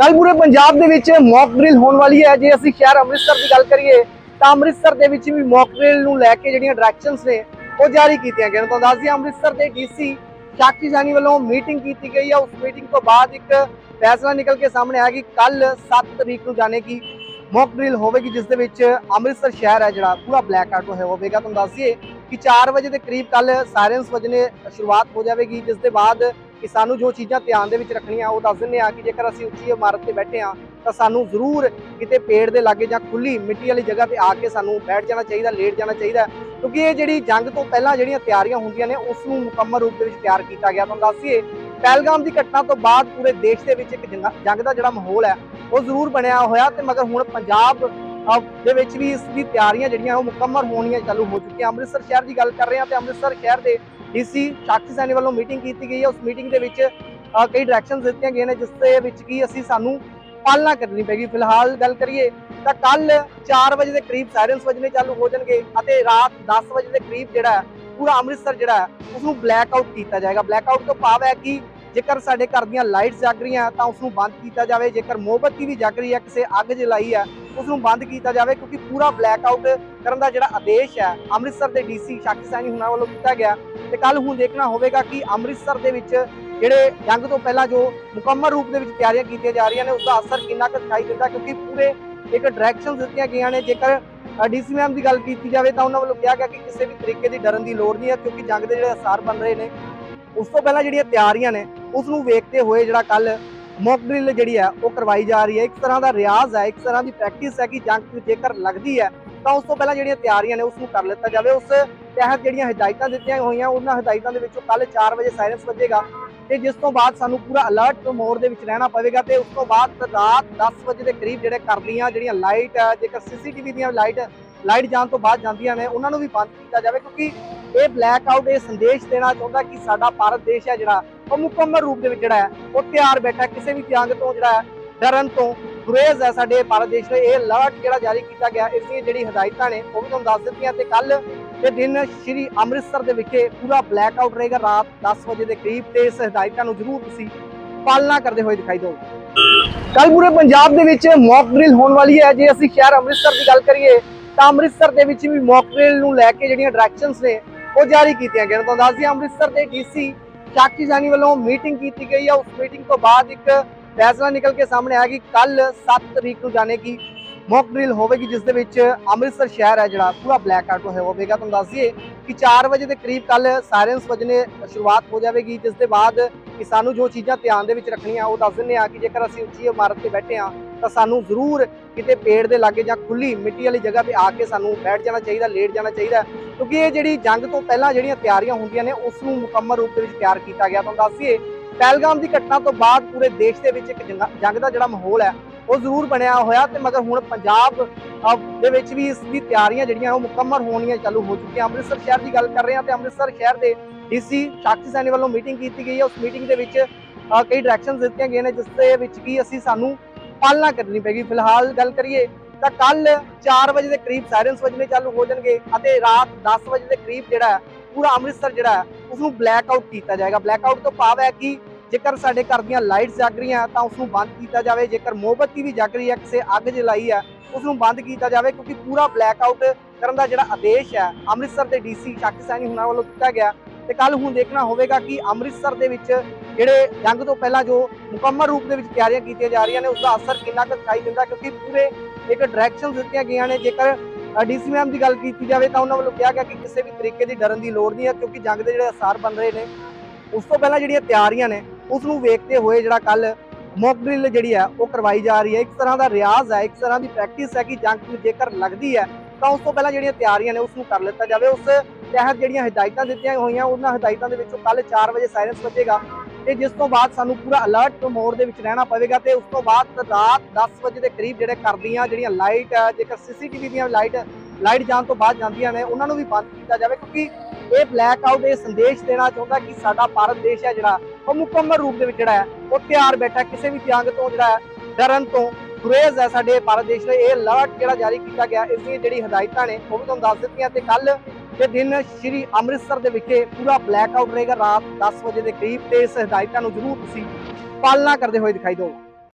ਕੱਲ ਪੂਰੇ ਪੰਜਾਬ ਦੇ ਵਿੱਚ ਮੌਕ ਡਰਿਲ ਹੋਣ ਵਾਲੀ ਹੈ। ਜੇ ਅਸੀਂ ਸ਼ਹਿਰ ਅੰਮ੍ਰਿਤਸਰ ਦੀ ਗੱਲ ਕਰੀਏ, ਤਾਂ ਅੰਮ੍ਰਿਤਸਰ ਦੇ ਵਿੱਚ ਵੀ ਮੌਕ ਡਰਿਲ ਨੂੰ ਲੈ ਕੇ ਜਿਹੜੀਆਂ ਡਾਇਰੈਕਸ਼ਨਸ ਨੇ, ਉਹ ਜਾਰੀ ਕੀਤੀਆਂ ਗਈਆਂ ਤੁਹਾਨੂੰ ਤਾਂ ਦੱਸ ਦਈਏ, ਅੰਮ੍ਰਿਤਸਰ ਦੇ ਡੀਸੀ ਸਾਕੀ ਜਾਨੀ ਵੱਲੋਂ ਮੀਟਿੰਗ ਕੀਤੀ ਗਈ ਹੈ ਉਸ ਮੀਟਿੰਗ ਤੋਂ ਬਾਅਦ ਇੱਕ ਫੈਸਲਾ ਨਿਕਲ ਕੇ ਸਾਹਮਣੇ ਆਇਆ ਕਿ ਕੱਲ 7 ਤਰੀਕ ਨੂੰ ਜਾਣੇ ਕਿ ਮੌਕ ਡਰਿਲ ਹੋਵੇਗੀ, ਜਿਸ ਦੇ ਵਿੱਚ ਅੰਮ੍ਰਿਤਸਰ ਸ਼ਹਿਰ ਹੈ ਜਿਹੜਾ, ਪੂਰਾ ਬਲੈਕ ਆਊਟ ਹੋਇਆ ਹੋਵੇਗਾ। ਤੁਹਾਨੂੰ ਦੱਸ ਦਈਏ ਕਿ 4 ਵਜੇ ਦੇ ਕਰੀਬ ਕੱਲ ਸਾਇਰਨਸ ਵਜਣੇ ਸ਼ੁਰੂਆਤ ਹੋ ਜਾਵੇਗੀ, ਜਿਸ ਦੇ ਬਾਅਦ ਕਿ ਸਾਨੂੰ ਜੋ ਚੀਜ਼ਾਂ ਧਿਆਨ ਦੇ ਵਿੱਚ ਰੱਖਣੀਆਂ, ਉਹ ਦੱਸ ਦਿੰਦੇ ਆ ਕਿ ਜੇਕਰ ਅਸੀਂ ਉੱਚੀ ਇਮਾਰਤ ਤੇ ਬੈਠੇ ਆ ਤਾਂ ਸਾਨੂੰ ਜ਼ਰੂਰ ਕਿਤੇ ਪੇੜ ਦੇ ਲਾਗੇ ਜਾਂ ਖੁੱਲੀ ਮਿੱਟੀ ਵਾਲੀ ਜਗ੍ਹਾ ਤੇ ਆ ਕੇ ਸਾਨੂੰ ਬੈਠ ਜਾਣਾ ਚਾਹੀਦਾ, ਲੇਟ ਜਾਣਾ ਚਾਹੀਦਾ ਕਿਉਂਕਿ ਇਹ ਜਿਹੜੀ ਜੰਗ ਤੋਂ ਪਹਿਲਾਂ ਜਿਹੜੀਆਂ ਤਿਆਰੀਆਂ ਹੁੰਦੀਆਂ ਨੇ, ਉਸ ਨੂੰ ਮੁਕੰਮਲ ਰੂਪ ਦੇ ਵਿੱਚ ਤਿਆਰ ਕੀਤਾ ਗਿਆ। ਤੁਹਾਨੂੰ ਦੱਸੀਏ, ਪਹਿਲਗਾਮ ਦੀ ਘਟਨਾ ਤੋਂ ਬਾਅਦ ਪੂਰੇ ਦੇਸ਼ ਦੇ ਵਿੱਚ ਇੱਕ ਜੰਗ- ਜੰਗ ਦਾ ਜਿਹੜਾ ਮਾਹੌਲ ਹੈ, ਉਹ ਜ਼ਰੂਰ ਬਣਿਆ ਹੋਇਆ ਤੇ ਮਗਰ ਹੁਣ ਪੰਜਾਬ ਦੇ ਵਿੱਚ ਵੀ ਇਸ ਦੀ ਤਿਆਰੀਆਂ ਜਿਹੜੀਆਂ ਉਹ ਮੁਕੰਮਲ ਹੋਣੀਆਂ ਚਾਲੂ ਹੋ ਚੁੱਕੀਆਂ। ਅੰਮ੍ਰਿਤਸਰ ਸ਼ਹਿਰ ਦੀ ਗੱਲ ਕਰ ਰਹੇ ਹਾਂ ਤੇ ਅੰਮ੍ਰਿਤਸਰ ਸ਼ਹਿਰ ਦੇ ਡੀਸੀ ਸਾਕਸ਼ੀ ਸੈਣੀ ਵੱਲੋਂ ਮੀਟਿੰਗ ਕੀਤੀ ਗਈ ਹੈ। ਉਸ ਮੀਟਿੰਗ ਦੇ ਵਿੱਚ ਕਈ ਡਾਇਰੈਕਸ਼ਨਸ ਦਿੱਤੀਆਂ ਗਈਆਂ ਨੇ ਜਿਸ ਦੇ ਵਿੱਚ ਕੀ ਅਸੀਂ ਸਾਨੂੰ ਪਾਲਣਾ ਕਰਨੀ ਪੈਗੀ ਫਿਲਹਾਲ ਗੱਲ ਕਰੀਏ ਤਾਂ ਕੱਲ 4 ਵਜੇ ਦੇ ਕਰੀਬ ਸਾਇਰਨਸ ਵੱਜਣੇ ਚਾਲੂ ਹੋ ਜਾਣਗੇ ਅਤੇ ਰਾਤ 10 ਵਜੇ ਦੇ ਕਰੀਬ ਜਿਹੜਾ ਹੈ, ਪੂਰਾ ਅੰਮ੍ਰਿਤਸਰ ਜਿਹੜਾ ਹੈ, ਉਸ ਨੂੰ ਬਲੈਕ ਆਊਟ ਕੀਤਾ ਜਾਏਗਾ। ਬਲੈਕ ਆਊਟ ਤੋਂ ਭਾਵ ਹੈ ਕਿ ਜੇਕਰ ਸਾਡੇ ਘਰ ਦੀਆਂ ਲਾਈਟਸ ਜਗ ਰਹੀਆਂ ਤਾਂ ਉਸ ਨੂੰ ਬੰਦ ਕੀਤਾ ਜਾਵੇ। ਜੇਕਰ ਮੋਮਬੱਤੀ ਵੀ ਜਗ ਰਹੀ ਹੈ ਕਿਸੇ ਅੱਗ ਜਲਾਈ ਹੈ ਉਸ ਨੂੰ ਬੰਦ ਕੀਤਾ ਜਾਵੇ ਕਿਉਂਕਿ ਪੂਰਾ ਬਲੈਕ ਆਊਟ ਕਰਨ ਦਾ ਜਿਹੜਾ ਆਦੇਸ਼ ਹੈ, ਅੰਮ੍ਰਿਤਸਰ ਦੇ ਡੀਸੀ ਸ਼ਾਕੀ ਸੈਣੀ ਹੁਣਾਂ ਵੱਲੋਂ ਕੀਤਾ ਗਿਆ। ਤੇ ਕੱਲ ਹੁਣ ਦੇਖਣਾ ਹੋਵੇਗਾ ਕਿ ਅੰਮ੍ਰਿਤਸਰ ਦੇ ਵਿੱਚ ਜਿਹੜੇ ਜੰਗ ਤੋਂ ਪਹਿਲਾਂ ਜੋ ਮੁਕੰਮਲ ਰੂਪ ਦੇ ਵਿੱਚ ਤਿਆਰੀਆਂ ਕੀਤੀਆਂ ਜਾ ਰਹੀਆਂ ਨੇ ਉਸ ਦਾ ਅਸਰ ਕਿੰਨਾ ਕੁ ਦਿਖਾਈ ਦਿੰਦਾ ਕਿਉਂਕਿ ਪੂਰੇ ਇੱਕ ਡਾਇਰੈਕਸ਼ਨ ਦਿੱਤੀਆਂ ਗਈਆਂ ਨੇ। ਜੇਕਰ ਡੀਸੀ ਮੈਮ ਦੀ ਗੱਲ ਕੀਤੀ ਜਾਵੇ ਤਾਂ ਉਹਨਾਂ ਵੱਲੋਂ ਕਿਹਾ ਗਿਆ ਕਿ ਕਿਸੇ ਵੀ ਤਰੀਕੇ ਦੀ ਡਰਨ ਦੀ ਲੋੜ ਨਹੀਂ ਹੈ ਕਿਉਂਕਿ ਜੰਗ ਦੇ ਜਿਹੜੇ ਅਸਾਰ ਬਣ ਰਹੇ ਨੇ, ਉਸ ਤੋਂ ਪਹਿਲਾਂ ਜਿਹੜੀਆਂ ਤਿਆਰੀਆਂ ਨੇ ਉਸ ਨੂੰ ਵੇਖਦੇ ਹੋਏ ਜਿਹੜਾ ਕੱਲ ਮੌਕ ਡਰਿਲ ਜਿਹੜੀ ਹੈ, ਉਹ ਕਰਵਾਈ ਜਾ ਰਹੀ ਹੈ। ਇੱਕ ਤਰ੍ਹਾਂ ਦਾ ਰਿਆਜ਼ ਹੈ, ਇੱਕ ਤਰ੍ਹਾਂ ਦੀ ਪ੍ਰੈਕਟਿਸ ਹੈ ਕਿ ਜੰਗ ਜੇਕਰ ਲੱਗਦੀ ਹੈ, ਤਾਂ ਉਸ ਤੋਂ ਪਹਿਲਾਂ ਜਿਹੜੀਆਂ ਤਿਆਰੀਆਂ ਨੇ ਉਸ ਨੂੰ ਕਰ ਲਿੱਤਾ ਜਾਵੇ। ਉਸ ਤਹਿਤ ਜਿਹੜੀਆਂ ਹਦਾਇਤਾਂ ਦਿੱਤੀਆਂ ਹੋਈਆਂ, ਉਹਨਾਂ ਹਦਾਇਤਾਂ ਦੇ ਵਿੱਚੋਂ ਕੱਲ 4 ਵਜੇ ਸਾਇਰਨਸ ਵੱਜੇਗਾ ਤੇ ਜਿਸ ਤੋਂ ਬਾਅਦ ਸਾਨੂੰ ਪੂਰਾ ਅਲਰਟ ਮੋਡ ਦੇ ਵਿੱਚ ਰਹਿਣਾ ਪਵੇਗਾ ਤੇ ਉਸ ਤੋਂ ਬਾਅਦ ਰਾਤ 10 ਵਜੇ ਦੇ ਕਰੀਬ ਜਿਹੜੇ ਕਰਦੀਆਂ ਜਿਹੜੀਆਂ ਲਾਈਟ ਹੈ, ਜੇਕਰ ਸੀਸੀਟੀਵੀ ਦੀਆਂ ਲਾਈਟ ਲਾਈਟ ਜਾਣ ਤੋਂ ਬਾਅਦ ਜਾਂਦੀਆਂ ਨੇ, ਉਹਨਾਂ ਨੂੰ ਵੀ ਬੰਦ ਕੀਤਾ ਜਾਵੇ ਕਿਉਂਕਿ ਇਹ ਬਲੈਕ ਆਊਟ ਇਹ ਸੰਦੇਸ਼ ਦੇਣਾ ਚਾਹੁੰਦਾ ਕਿ ਸਾਡਾ ਭਾਰਤ ਦੇਸ਼ ਹੈ ਜਿਹੜਾ ਉਹ ਮੁਕੰਮਲ ਰੂਪ ਦੇ ਵਿੱਚ ਜਿਹੜਾ ਹੈ, ਉਹ ਤਿਆਰ ਬੈਠਾ ਕਿਸੇ ਵੀ ਤਿਆਗ ਤੋਂ ਜਿਹੜਾ ਹੈ, ਡਰਨ ਤੋਂ ਗੁਰੇਜ਼ ਹੈ ਸਾਡੇ ਭਾਰਤ ਦੇਸ਼ ਦੇ ਇਹ ਅਲਰਟ ਜਿਹੜਾ ਜਾਰੀ ਕੀਤਾ ਗਿਆ, ਇਸ ਦੀਆਂ ਜਿਹੜੀ ਹਦਾਇਤਾਂ ਨੇ, ਉਹ ਵੀ ਤੁਹਾਨੂੰ ਦੱਸ ਦਿੱਤੀਆਂ ਤੇ ਕੱਲ ਦੇ ਦਿਨ ਸ਼੍ਰੀ ਅੰਮ੍ਰਿਤਸਰ ਦੇ ਵਿਖੇ ਪੂਰਾ ਬਲੈਕ ਆਊਟ ਰਹੇਗਾ, ਰਾਤ 10 ਵਜੇ ਦੇ ਕਰੀਬ ਤੇ ਇਸ ਹਦਾਇਤਾਂ ਨੂੰ ਜ਼ਰੂਰ ਤੁਸੀਂ ਪਾਲਣਾ ਕਰਦੇ ਹੋਏ ਦਿਖਾਈ ਦਿਓ। ਕੱਲ ਪੂਰੇ ਪੰਜਾਬ ਦੇ ਵਿੱਚ ਮੌਕ ਡਰਿਲ ਹੋਣ ਵਾਲੀ ਹੈ। ਜੇ ਅਸੀਂ ਸ਼ਹਿਰ ਅੰਮ੍ਰਿਤਸਰ ਦੀ ਗੱਲ ਕਰੀਏ, ਤਾਂ ਅੰਮ੍ਰਿਤਸਰ ਦੇ ਵਿੱਚ ਵੀ ਮੌਕ ਡਰਿਲ ਨੂੰ ਲੈ ਕੇ ਜਿਹੜੀਆਂ ਡਾਇਰੈਕਸ਼ਨਸ ਨੇ, ਉਹ ਜਾਰੀ ਕੀਤੀਆਂ ਗਈਆਂ ਤੁਹਾਨੂੰ ਤਾਂ ਦੱਸ ਦਈਏ, ਅੰਮ੍ਰਿਤਸਰ ਦੇ ਡੀਸੀ ਸਾਕਸ਼ੀ ਜਾਨੀ ਵੱਲੋਂ ਮੀਟਿੰਗ ਕੀਤੀ ਗਈ ਹੈ ਉਸ ਮੀਟਿੰਗ ਤੋਂ ਬਾਅਦ ਇੱਕ ਫੈਸਲਾ ਨਿਕਲ ਕੇ ਸਾਹਮਣੇ ਆਇਆ ਕਿ ਕੱਲ 7 ਤਰੀਕ ਨੂੰ ਜਾਣੇ ਕਿ ਮੌਕ ਡਰਿਲ ਹੋਵੇਗੀ, ਜਿਸ ਦੇ ਵਿੱਚ ਅੰਮ੍ਰਿਤਸਰ ਸ਼ਹਿਰ ਹੈ ਜਿਹੜਾ, ਪੂਰਾ ਬਲੈਕ ਆਊਟ ਹੋਵੇਗਾ। ਤੁਹਾਨੂੰ ਦੱਸ ਦਈਏ ਕਿ 4 ਵਜੇ ਦੇ ਕਰੀਬ ਕੱਲ ਸਾਇਰਨਸ ਵੱਜਣੇ ਸ਼ੁਰੂਆਤ ਹੋ ਜਾਵੇਗੀ, ਜਿਸ ਦੇ ਬਾਅਦ ਕਿ ਸਾਨੂੰ ਜੋ ਚੀਜ਼ਾਂ ਧਿਆਨ ਦੇ ਵਿੱਚ ਰੱਖਣੀਆਂ, ਉਹ ਦੱਸ ਦਿੰਦੇ ਆ ਕਿ ਜੇਕਰ ਅਸੀਂ ਉੱਚੀ ਇਮਾਰਤ ਤੇ ਬੈਠੇ ਆ ਤਾਂ ਸਾਨੂੰ ਜ਼ਰੂਰ ਕਿਤੇ ਪੇੜ ਦੇ ਲਾਗੇ ਜਾਂ ਖੁੱਲੀ ਮਿੱਟੀ ਵਾਲੀ ਜਗ੍ਹਾ ਤੇ ਆ ਕੇ ਸਾਨੂੰ ਬੈਠ ਜਾਣਾ ਚਾਹੀਦਾ, ਲੇਟ ਜਾਣਾ ਚਾਹੀਦਾ। ਕਿਉਂਕਿ ਇਹ ਜਿਹੜੀ ਜੰਗ ਤੋਂ ਪਹਿਲਾਂ ਜਿਹੜੀਆਂ ਤਿਆਰੀਆਂ ਹੁੰਦੀਆਂ ਨੇ ਉਸ ਨੂੰ ਮੁਕੰਮਲ ਰੂਪ ਦੇ ਵਿੱਚ ਤਿਆਰ ਕੀਤਾ ਗਿਆ। ਤੁਹਾਨੂੰ ਦੱਸੀਏ ਪਹਿਲਗਾਮ ਦੀ ਘਟਨਾ ਤੋਂ ਬਾਅਦ ਪੂਰੇ ਦੇਸ਼ ਦੇ ਵਿੱਚ ਇੱਕ ਜੰਗ- ਜੰਗ ਦਾ ਜਿਹੜਾ ਮਾਹੌਲ ਹੈ, ਉਹ ਜ਼ਰੂਰ ਬਣਿਆ ਹੋਇਆ ਤੇ ਮਗਰ ਹੁਣ ਪੰਜਾਬ ਦੇ ਵਿੱਚ ਵੀ ਇਸ ਦੀ ਤਿਆਰੀਆਂ ਜਿਹੜੀਆਂ, ਉਹ ਮੁਕੰਮਲ ਹੋਣੀਆਂ ਚਾਲੂ ਹੋ ਚੁੱਕੀਆਂ। ਅੰਮ੍ਰਿਤਸਰ ਸ਼ਹਿਰ ਦੀ ਗੱਲ ਕਰ ਰਹੇ ਹਾਂ ਤੇ ਅੰਮ੍ਰਿਤਸਰ ਸ਼ਹਿਰ ਦੇ ਡੀਸੀ ਸਾਕਸ਼ੀ ਸੈਣੀ ਵੱਲੋਂ ਮੀਟਿੰਗ ਕੀਤੀ ਗਈ ਹੈ। ਉਸ ਮੀਟਿੰਗ ਦੇ ਵਿੱਚ ਕਈ ਡਾਇਰੈਕਸ਼ਨਸ ਦਿੱਤੀਆਂ ਗਈਆਂ ਨੇ, ਜਿਸ ਦੇ ਵਿੱਚ ਕੀ ਅਸੀਂ ਸਾਨੂੰ ਪਾਲਣਾ ਕਰਨੀ ਪੈਗੀ ਫਿਲਹਾਲ ਗੱਲ ਕਰੀਏ ਤਾਂ ਕੱਲ 4 ਵਜੇ ਦੇ ਕਰੀਬ ਸਾਇਰਨਸ ਵੱਜਣੇ ਚਾਲੂ ਹੋ ਜਾਣਗੇ ਅਤੇ ਰਾਤ 10 ਵਜੇ ਦੇ ਕਰੀਬ ਜਿਹੜਾ ਪੂਰਾ ਅੰਮ੍ਰਿਤਸਰ ਜਿਹੜਾ ਹੈ, ਉਸ ਨੂੰ ਬਲੈਕ ਆਊਟ ਕੀਤਾ ਜਾਏਗਾ। ਬਲੈਕ ਆਊਟ ਤੋਂ ਭਾਵ ਹੈ ਕਿ ਜੇਕਰ ਸਾਡੇ ਘਰ ਦੀਆਂ ਲਾਈਟਸ ਜਗ ਰਹੀਆਂ ਤਾਂ ਉਸ ਨੂੰ ਬੰਦ ਕੀਤਾ ਜਾਵੇ। ਜੇਕਰ ਮੋਮਬੱਤੀ ਵੀ ਜਗ ਰਹੀ ਹੈ ਕਿਸੇ ਅੱਗ ਜਲਾਈ ਹੈ ਉਸ ਨੂੰ ਬੰਦ ਕੀਤਾ ਜਾਵੇ ਕਿਉਂਕਿ ਪੂਰਾ ਬਲੈਕ ਆਊਟ ਕਰਨ ਦਾ ਜਿਹੜਾ ਆਦੇਸ਼ ਹੈ ਅੰਮ੍ਰਿਤਸਰ ਦੇ ਡੀਸੀ ਸ਼ਾਕੀ ਸੈਣੀ ਹੁਣਾਂ ਵੱਲੋਂ ਕੀਤਾ ਗਿਆ। ਤੇ ਕੱਲ ਹੁਣ ਦੇਖਣਾ ਹੋਵੇਗਾ ਕਿ ਅੰਮ੍ਰਿਤਸਰ ਦੇ ਵਿੱਚ ਜਿਹੜੇ ਜੰਗ ਤੋਂ ਪਹਿਲਾਂ ਜੋ ਮੁਕੰਮਲ ਰੂਪ ਦੇ ਵਿੱਚ ਤਿਆਰੀਆਂ ਕੀਤੀਆਂ ਜਾ ਰਹੀਆਂ ਨੇ ਉਸ ਦਾ ਅਸਰ ਕਿੰਨਾ ਕੁ ਦਿਖਾਈ ਦਿੰਦਾ ਕਿਉਂਕਿ ਪੂਰੇ ਇੱਕ ਡਾਇਰੈਕਸ਼ਨ ਦਿੱਤੀਆਂ ਗਈਆਂ ਨੇ। ਜੇਕਰ ਡੀਸੀ ਮੈਮ ਦੀ ਗੱਲ ਕੀਤੀ ਜਾਵੇ ਤਾਂ ਉਹਨਾਂ ਵੱਲੋਂ ਕਿਹਾ ਗਿਆ ਕਿ ਕਿਸੇ ਵੀ ਤਰੀਕੇ ਦੀ ਡਰਨ ਦੀ ਲੋੜ ਨਹੀਂ ਹੈ, ਕਿਉਂਕਿ ਜੰਗ ਦੇ ਜਿਹੜੇ ਅਸਾਰ ਬਣ ਰਹੇ ਨੇ, ਉਸ ਤੋਂ ਪਹਿਲਾਂ ਜਿਹੜੀਆਂ ਤਿਆਰੀਆਂ ਨੇ, ਉਸ ਨੂੰ ਵੇਖਦੇ ਹੋਏ ਜਿਹੜਾ ਕੱਲ ਮੌਕ ਡਰਿਲ ਜਿਹੜੀ ਹੈ, ਉਹ ਕਰਵਾਈ ਜਾ ਰਹੀ ਹੈ। ਇੱਕ ਤਰ੍ਹਾਂ ਦਾ ਰਿਆਜ਼ ਹੈ, ਇੱਕ ਤਰ੍ਹਾਂ ਦੀ ਪ੍ਰੈਕਟਿਸ ਹੈ ਕਿ ਜੰਗ ਨੂੰ ਜੇਕਰ ਲੱਗਦੀ ਹੈ, ਤਾਂ ਉਸ ਤੋਂ ਪਹਿਲਾਂ ਜਿਹੜੀਆਂ ਤਿਆਰੀਆਂ ਨੇ, ਉਸ ਨੂੰ ਕਰ ਲਿੱਤਾ ਜਾਵੇ। ਉਸ ਤਹਿਤ ਜਿਹੜੀਆਂ ਹਦਾਇਤਾਂ ਦਿੱਤੀਆਂ ਹੋਈਆਂ, ਉਹਨਾਂ ਹਦਾਇਤਾਂ ਦੇ ਵਿੱਚੋਂ ਕੱਲ 4 ਵਜੇ ਸਾਇਰਨਸ ਵੱਜੇਗਾ। ਤੇ ਜਿਸ ਤੋਂ ਬਾਅਦ ਸਾਨੂੰ ਪੂਰਾ ਅਲਰਟ ਮੋਡ ਦੇ ਵਿੱਚ ਰਹਿਣਾ ਪਵੇਗਾ ਤੇ ਉਸ ਤੋਂ ਬਾਅਦ ਰਾਤ 10 ਵਜੇ ਦੇ ਕਰੀਬ ਜਿਹੜੇ ਕਰਦੀਆਂ ਜਿਹੜੀਆਂ ਲਾਈਟ ਜੇਕਰ ਸੀਸੀਟੀਵੀ ਦੀਆਂ ਲਾਈਟ ਲਾਈਟ ਜਾਣ ਤੋਂ ਬਾਅਦ ਜਾਂਦੀਆਂ ਨੇ, ਉਹਨਾਂ ਨੂੰ ਵੀ ਬੰਦ ਕੀਤਾ ਜਾਵੇ ਕਿਉਂਕਿ ਇਹ ਬਲੈਕ ਆਊਟ ਇਹ ਸੰਦੇਸ਼ ਦੇਣਾ ਚਾਹੁੰਦਾ ਕਿ ਸਾਡਾ ਭਾਰਤ ਦੇਸ਼ ਹੈ ਜਿਹੜਾ ਉਹ ਮੁਕੰਮਲ ਰੂਪ ਦੇ ਵਿੱਚ ਜਿਹੜਾ ਹੈ, ਉਹ ਤਿਆਰ ਬੈਠਾ ਕਿਸੇ ਵੀ ਤਿਆਗ ਤੋਂ ਜਿਹੜਾ ਹੈ, ਡਰਨ ਤੋਂ ਗੁਰੇਜ਼ ਹੈ ਸਾਡੇ ਭਾਰਤ ਦੇਸ਼ ਦੇ ਇਹ ਅਲਰਟ ਜਿਹੜਾ ਜਾਰੀ ਕੀਤਾ ਗਿਆ, ਇਸ ਦੀਆਂ ਜਿਹੜੀ ਹਦਾਇਤਾਂ ਨੇ, ਉਹ ਵੀ ਤੁਹਾਨੂੰ ਦੱਸ ਦਿੱਤੀਆਂ ਤੇ ਕੱਲ ਦੇ ਦਿਨ ਸ਼੍ਰੀ ਅੰਮ੍ਰਿਤਸਰ ਦੇ ਵਿਖੇ ਪੂਰਾ ਬਲੈਕ ਆਊਟ ਰਹੇਗਾ, ਰਾਤ 10 ਵਜੇ ਦੇ ਕਰੀਬ, ਤੇ ਇਸ ਹਦਾਇਤਾਂ ਨੂੰ ਜ਼ਰੂਰ ਤੁਸੀਂ ਪਾਲਣਾ ਕਰਦੇ ਹੋਏ ਦਿਖਾਈ ਦਿਓ।